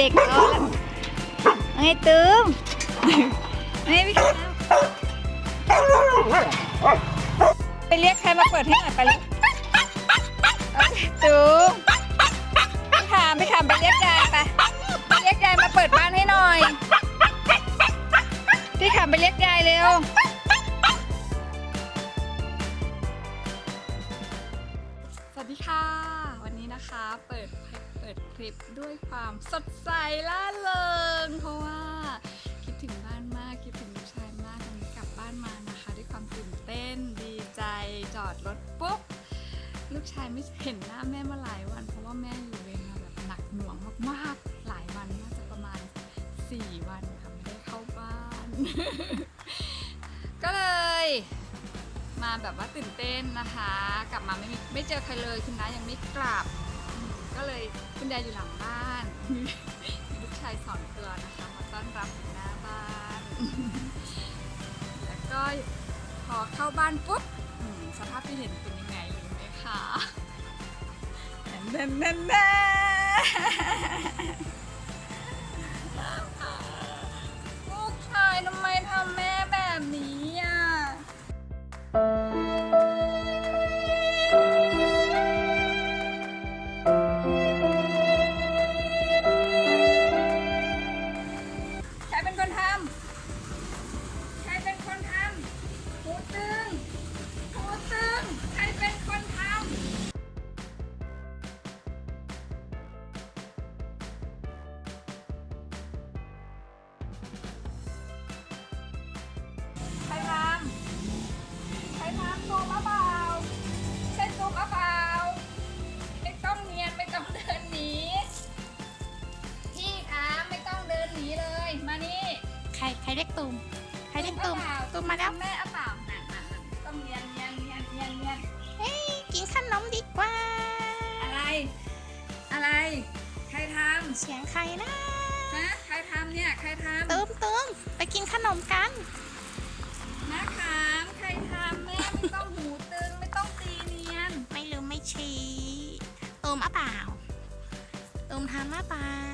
ด็กๆรอแล้วไงตืมไงพี่ข้าวไปเรียกใครมาเปิดให้หน่อยไปเลยตืม อดรถปุ๊บลูกชายไม่เห็นหน้าแม่มาหลายวัน เพราะว่าแม่อยู่เวรมาแบบหนักหน่วงมากๆหลายวันน่าจะประมาณ 4 วันค่ะไม่ได้เข้าบ้าน ก็เลย มาแบบว่าตื่นเต้นนะคะ กลับมาไม่มีไม่เจอใครเลยคุณน้ายังไม่กลับ ก็เลยคุณยายอยู่หลังบ้านมีลูกชายสองตัวนะคะมาต้อนรับหน้าบ้าน แล้วก็พอเข้าบ้านปุ๊บ สภาพที่เห็นเป็นยังไงรู้ไหมคะแน่นแน่นแน่ รใครเรียกตูมใครเรียกตูมเปล่ตูมมาแล้วแม่เอาเปล่าน่ะน่ะน่ะต้องเนียนเนียนเนียนเนียนเนียนเฮ้ยกินขนมดีกว่า อะไร อะไร ใครทเสียงใครนะำฮะใครทำเนี่ย ใครทตูมตูมไปกินขนมกันำนะขามใครทำแม่ไม่ต้องหูตึงไม่ต้องตีเนียน ไม่ลืมไม่ชี้ตูมอะเปล่าตูมทำอะเปล่า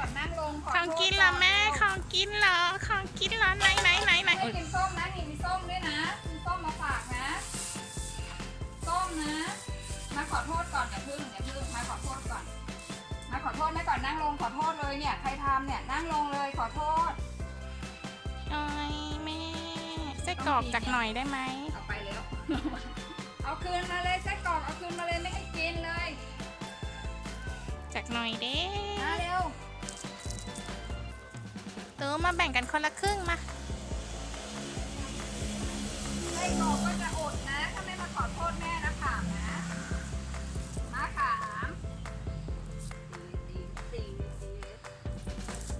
ก่อนนั่งลงขอของโทษกินเหรอแม่ก่นของกินเหรอของกินเหรอไหนไหนไหนไหนไม่ให้กินส้มนะนี่มีส้มด้วยนะมีส้มมาฝากนะส้มนะ มาขอโทษก่อนอย่าพึ่งอย่าพึ่งมาขอโทษก่อน มาขอโทษแม่ก่อนนั่งลงขอโทษเลยเนี่ยใครทำเนี่ยนั่งลงเลยขอโทษโอ้ยแม่ไส้กรอกจากหน่อยได้ไหมเอาไปแล้ว เอาคืนมาเลยไส้กรอกเอาคืนมาเลยไม่ให้กินเลย จากหน่อยเด้ ตูมมาแบ่งกันคนละครึ่งมาไส้กรอกก็จะอดนะ ถ้าไม่มาขอโทษแม่นะขามนะมาขามตีตีตี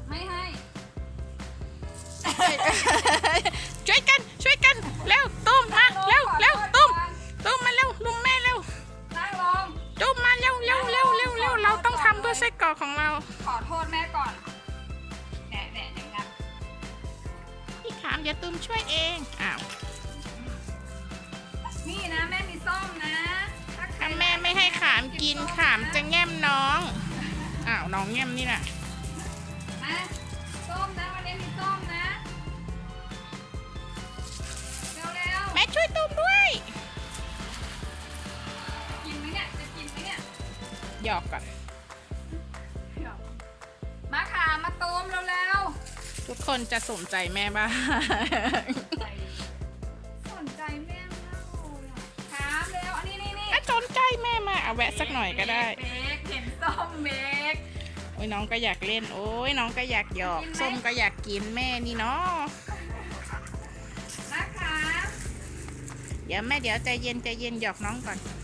ไม่ให้ ช่วยกัน ช่วยกัน เร็วตุ้มมาเร็วเร็วตุ้มตุ้มมาเร็วลุมแม่เร็วนั่งลงตุ้มมาเร็วเร็วเร็วเร็วเร็วเราต้องทำด้วยไส้กรอกของเรา พี่ายตุ้มช่วยเองอ้าวนี่นะแม่มีส้มนะถ้าใครถ้าแม่ไม่ให้ขามกินขามจะแง้มน้องอ้าวน้องแง้มนี่แหละมาส้มนะวันนี้มีส้มนะเร็วเร็วแม่ช่วยตุ้มด้วยๆกินไหมเนี่ยจะกินไหมเนี่ยหยอกก่อนมาขามาตูมเร็วๆ ทุกคนจะสนใจแม่บ้างๆสนใจแม่มากเลยอะขามเร็วอันนี้นี่นี่ถ้าสนใจแม่มาเอาแวะสักหน่อยก็ได้เบกเห็นส้มเบกโอ้ยน้องก็อยากเล่น โอ้ยน้องก็อยากหยอกกินไหมส้มก็อยากกินแม่นี่เนาะมาขาเดี๋ยวแม่เดี๋ยวใจเย็นใจเย็นหยอกน้องก่อนนี่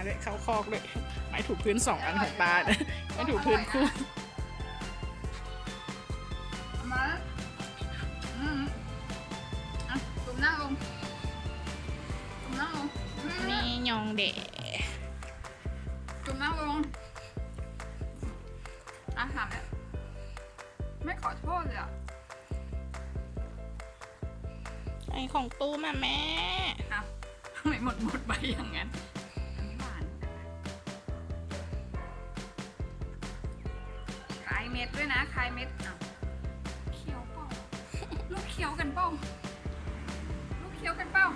มาเลยเข้าคอกเลยไม้ถูพื้นสองอันของตาเนี่ยไม้ถูพื้นคู่เอามาอืมอะตุ่มนั่งลงตุ่มนั่งลงยองเดะจุ่มนั่งลงอะถามเนี่ยไม่ขอโทษเลยอะไอของตูมอะแม่อ้าวทำไมหมดหมดไปอย่างนั้นอัน ม็ดด้วยนะคลายเม็ดอ้าวเคี้ยวเปล่าลูกเคี้ยวกันเปล่าลูกเคี้ยวกันเปล่า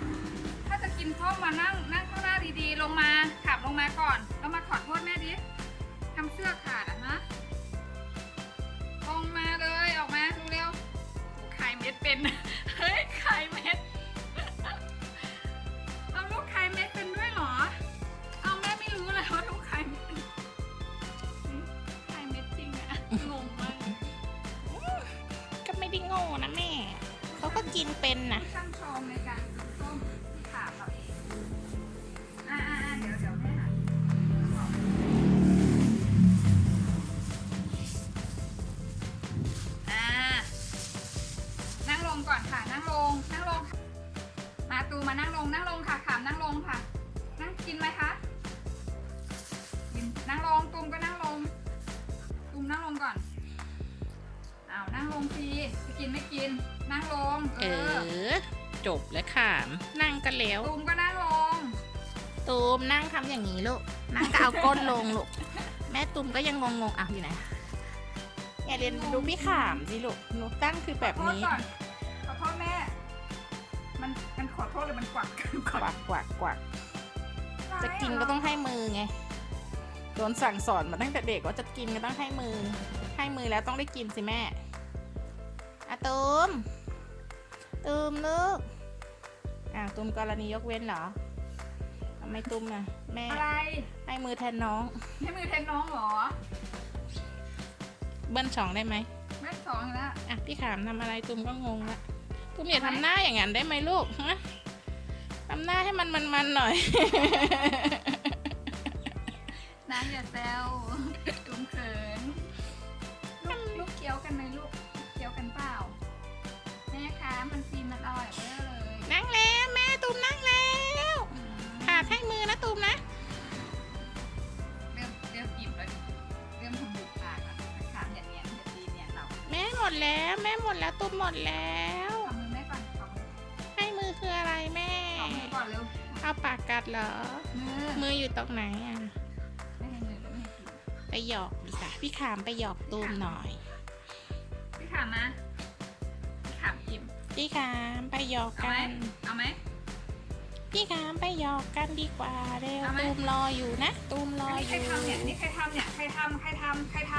ถ้าจะกินข้าวมานั่งนั่งข้างหน้าดีๆ ลงมาขับลงมาก่อนแล้วมาขอโทษแม่ดิทำเสื้อขาดอะฮะลงมาเลยออกมาเร็วๆคลายเม็ดเป็นเฮ้ยคลาย นั่งลงก่อนอ้าวนั่งลงสิจะกินไม่กิน นั่งลงเออ จบแล้วค่ะ นั่งกันแล้วตูมก็นั่งลง ตูมนั่งทำอย่างนี้ลูก นั่งก็เอาก้นลงลูก แม่ตูมก็ยังงงๆอะอยู่ไหนอย่าเรียนดูพี่ขามสิลูกหนูตั้งคือแบบขอโทษนี้ก่อนขอโทษแม่ มันมันขอโทษหรือมันกวักกันกวักกวักกวักจะกินก็ต้องให้มือไง โดนสั่งสอนมาตั้งแต่เด็กว่าจะกินก็ต้องให้มือ ให้มือแล้วต้องได้กินสิแม่อะตูมตูมลูกอ่าตูมกรณียกเว้นเหรอทำไมตูมนะแม่อะไรให้มือแทนน้อง ให้มือแทนน้องเหรอ เบิ้ลสองได้ไหมแม่สองแล้วอะพี่ขามทำอะไรตูมก็งงละตูมอย่าทำหน้าอย่างนั้นได้ไหมลูกฮะทำหน้าให้มันมันๆหน่อยน้ำ อย่าแซวตุมเขินลูกลูกเคี้ยวกันไหมลูกเคี้ยวกันเปล่าแม่คะมันฟินมันอร่อยเว้ยเลยนั่งแล้วแม่ตูมนั่งแล้วอืมขาดให้มือนะตูมนะ เริ่มเริ่มอิ่มแล้วดิเริ่มทำบุกปากแล้วถามอย่าเนียนอย่าตีเนียนเราแม่หมดแล้วแม่หมดแล้วตูมหมดแล้วขอมือแม่ก่อนขอมือให้มือคืออะไรแม่ขอมือก่อนเร็วเอาปากกัดเหรอ มือ มืออยู่ตรงไหนอะ หยอกดีกว่าพี่ขามไปหยอกตูมหน่อย พี่ขามนะพี่ขามอิ่มพี่ขามไปหยอกเอาไหมกันเอาไหม พี่ขามไปหยอกกันดีกว่าเร็วเอาไหม ตูมรออยู่นะ ตูมรออันอนี้ใครยู่ทำเนี่ยนี่ใครทำเนี่ยใครทำใครทำใครท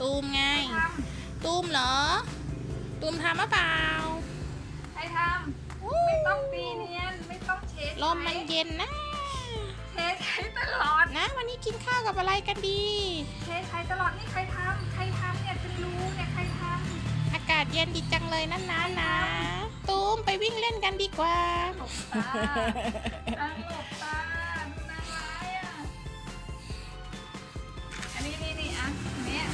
ตูมไงำใครทตูมเหรอ ตูมทำหรือเปล่าำใครทำไม่ต้องตีเนียนไม่ต้องเช็ดลมมันเย็นนะ เช็ดใช้ตลอด นะ วันนี้กินข้าวกับอะไรกันดีเช็ดใช้ตลอดนี่ใครทำใครทำเนี่ยจะรู้เนี่ยใครทอากาศเย็นดีจังเลยนะนนะนะตูมไปวิ่งเล่นกันดีกว่าำหลบตาอังหลบตาดูนางร้ายอะ อันนี้นี่นี่อะเนี่ย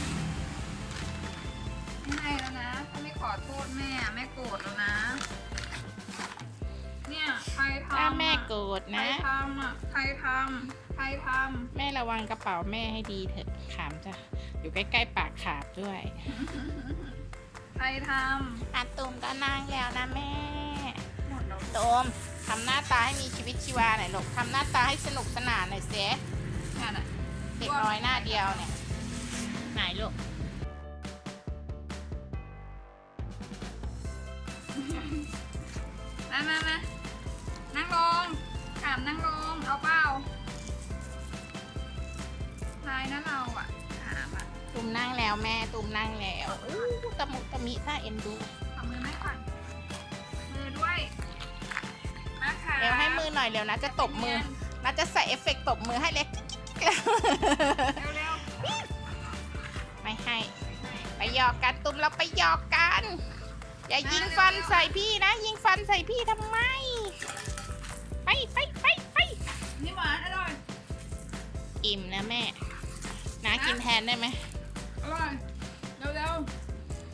ไม่ให้แล้วนะถ้าไม่ขอโทษแม่แม่โกรธแล้วนะ เนี่ยใครทำถ้าแม่โกรธใครนะ ทำอะ ทำใครทแม่ระวังกระเป๋าแม่ให้ดีเถอะขามจะอยู่ใกล้ๆปากขาดด้วยำ ใครทอาตูมก็นั่งแล้วนะแม่ำหมดแล้วตูมทำหน้าตาให้มีชีวิตชีวาหน่อยลูกทำหน้าตาให้สนุกสนานหน่อยเสียงานอะเด็กน้อยหน้าเดียวเนี่ยไหนลูกมามามา มนั่งแล้วแม่ตูมนั่งแล้วอู้ตะมุตะมิถ้าเอ็นดูทำมือไหมก่อนมือด้วยมาค่ะเร็วให้มือหน่อยเร็วนะจะตบมือนะจะใส่เอฟเฟกต์ตบมือให้เล็กเร็วเร็วไม่ให้ ไปหยอกกันตุมเราไปหยอกกัน อย่ายิงฟันใส่พี่นะ ยิงฟันใส่พี่ทำไม ไปไปไปไปๆนี่หวานอร่อย อิ่มนะแม่นากินแทนได้ไหม อร่อยเร็ว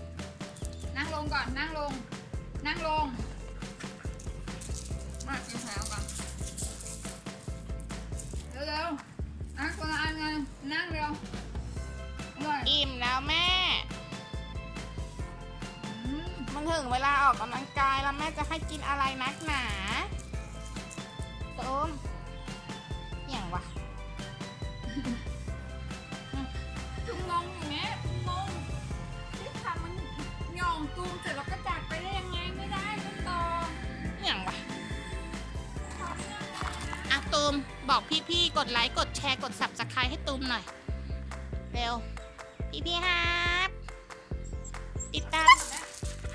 ๆนั่งลงก่อนนั่งลง นั่งลง มากินแถวก่อนเร็วๆนั่งคนละอันไงนั่งเร็วอร่อยอิ่มแล้วแม่มมันถึงเวลาออกกำลังกายแล้วแม่จะให้กินอะไรนักหนา บอกพี่ๆ กดไลค์ กดแชร์ กด subscribe ให้ตูมหน่อย เร็ว พี่ๆครับ ติดตาม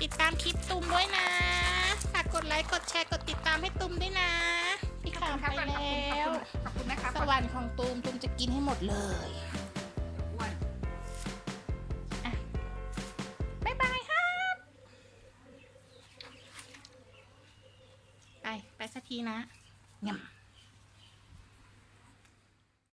ติดตามคลิปตูมด้วยนะ ฝากกดไลค์ กดแชร์ กดติดตามให้ตูมด้วยนะ พี่ขาวไปแล้ว ขอบคุณนะคะสวรรค์ของตูมตูมจะกินให้หมดเลยอ้วนบ๊ายบายครับ ไป ไปสักทีนะงำ